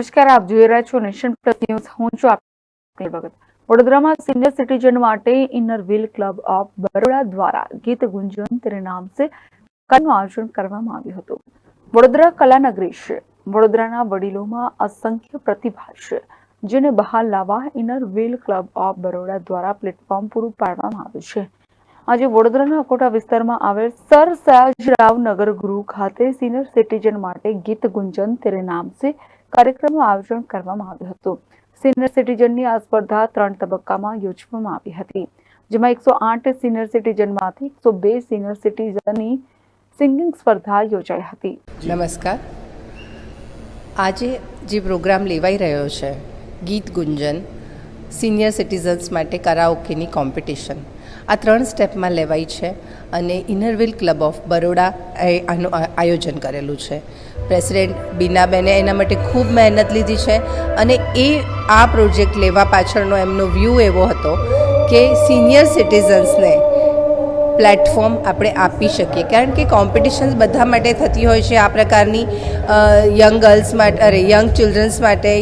નમસ્કાર, આપ જોઈ રહ્યા છો નેશન પ્લસ ન્યૂઝ. હું છું આપની ભગત. વડોદરામાં સિનિયર સિટીઝન માટે inner wheel club of Baroda દ્વારા ગીત ગુંજન તેરે નામ સે આયોજન કરવામાં આવ્યું હતું. વડોદરા કલાનગરી છે. વડોદરાના વડીલોમાં અસંખ્ય પ્રતિભા છે, જેને બહાર લાવવા inner wheel club of Baroda દ્વારા પ્લેટફોર્મ પૂરું પાડવામાં આવ્યું છે. આજે વડોદરાના અકોટા વિસ્તારમાં આવેલ સર સયાજરાવ નગર ગૃહ ખાતે સિનિયર સિટીઝન માટે ગીત ગુંજન તેરે નામ સે કાર્યક્રમનું આયોજન કરવામાં આવ્યું હતું. સિનિયર સિટીઝનની આ સ્પર્ધા ત્રણ તબક્કામાં યોજવામાં આવી હતી. જેમાં એકસો આઠ સિનિયર સિટીઝનમાંથી એકસો બે સિનિયર સિટીઝનની સિંગિંગ સ્પર્ધા યોજાઈ હતી. નમસ્કાર. આજે જે પ્રોગ્રામ લેવાઈ રહ્યો છે, ગીત ગુંજન સિનિયર સિટીઝન્સ માટે કરાઓકેની કોમ્પિટિશન. આ ત્રણ સ્ટેપમાં લેવાઈ છે અને inner wheel club of Baroda એ આનું આયોજન કરેલું છે. પ્રેસિડેન્ટ બીનાબેને એના માટે ખૂબ મહેનત લીધી છે અને એ, આ પ્રોજેક્ટ લેવા પાછળનો એમનો વ્યૂ એવો હતો કે સિનિયર સિટીઝન્સને પ્લેટફોર્મ આપણે આપી શકીએ. કારણ કે કોમ્પિટિશન્સ બધા માટે થતી હોય છે. આ પ્રકારની યંગ ગર્લ્સ માટે, અરે યંગ ચિલ્ડ્રન્સ માટે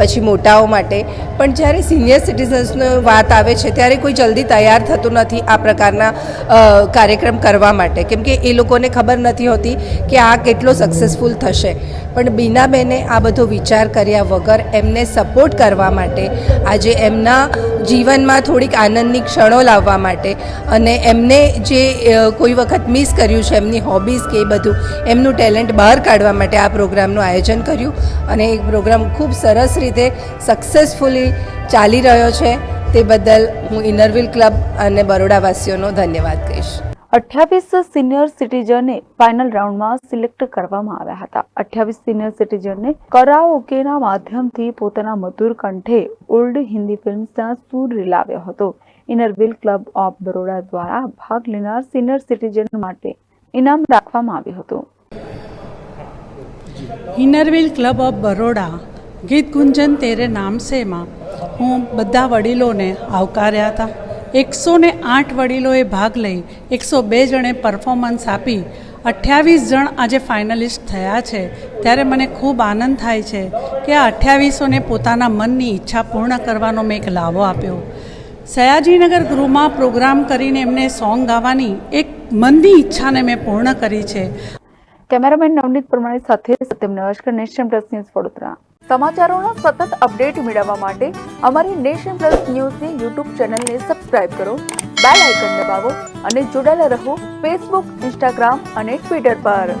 પછી મોટાઓ માટે. પણ જ્યારે સિનિયર સિટીઝન્સનો વાત આવે છે, ત્યારે કોઈ જલ્દી તૈયાર થતું નથી આ પ્રકારના કાર્યક્રમ કરવા માટે. કેમ કે એ લોકોને ખબર નથી હોતી કે આ કેટલો સક્સેસફુલ થશે. પણ બીનાબેને આ બધો વિચાર કર્યા વગર એમને સપોર્ટ કરવા માટે, આજે એમના જીવનમાં થોડીક આનંદની ક્ષણો લાવવા માટે અને એમને જે કોઈ વખત મિસ કર્યું છે, એમની હોબીઝ કે એ બધું, એમનું ટેલેન્ટ બહાર કાઢવા માટે આ પ્રોગ્રામનું આયોજન કર્યું અને એ પ્રોગ્રામ ખૂબ સરસ રીતે સક્સેસફુલી ચાલી રહ્યો છે. તે બદલ હું ઇનરવિલ ક્લબ અને બરોડાવાસીઓનો ધન્યવાદ કહીશ. અઠ્યાવીસ સિનિયર સિટીઝનને ફાઇનલ રાઉન્ડમાં સિલેક્ટ કરવામાં આવ્યા હતા. અઠ્યાવીસ સિનિયર સિટીઝનને કરાઓકેના માધ્યમથી પોતાના મધુર કંઠે ઓલ્ડ હિન્દી ફિલ્મ્સના સૂર રિલાવ્યો હતો. Inner wheel club of Baroda દ્વારા ભાગ લેનાર સિનિયર સિટીઝન માટે ઇનામ રાખવામાં આવ્યું હતું. ઇનરવિલ ક્લબ ઓફ બરોડા ગીત ગુંજન તેરે નામ સેમાં હું બધા વડીલોને આવકાર્યા હતા. એકસો ને આઠ વડીલોએ ભાગ લઈ એકસો બે જણે પરફોર્મન્સ આપી. અઠ્યાવીસ જણ આજે ફાઇનલિસ્ટ થયા છે. ત્યારે મને ખૂબ આનંદ થાય છે કે આ અઠ્યાવીસોને પોતાના મનની ઈચ્છા પૂર્ણ કરવાનો મેં એક લાવો આપ્યો. સયાજીનગર ગૃહમાં પ્રોગ્રામ કરીને એમને સોંગ ગાવાની એક મનની ઈચ્છાને મેં પૂર્ણ કરી છે. કેમેરામેન નવનીત પરમાણી સાથે સત્યમ નમસ્કાર નેશન પ્લસ ન્યૂઝ વડોદરા. સમાચારોનો સતત અપડેટ મેળવવા માટે અમારી નેશન પ્લસ ન્યૂઝની યુટ્યુબ ચેનલને સબસ્ક્રાઇબ કરો, બેલ આઇકન દબાવો અને જોડાયેલા રહો ફેસબુક, ઇન્સ્ટાગ્રામ અને ટ્વિટર પર.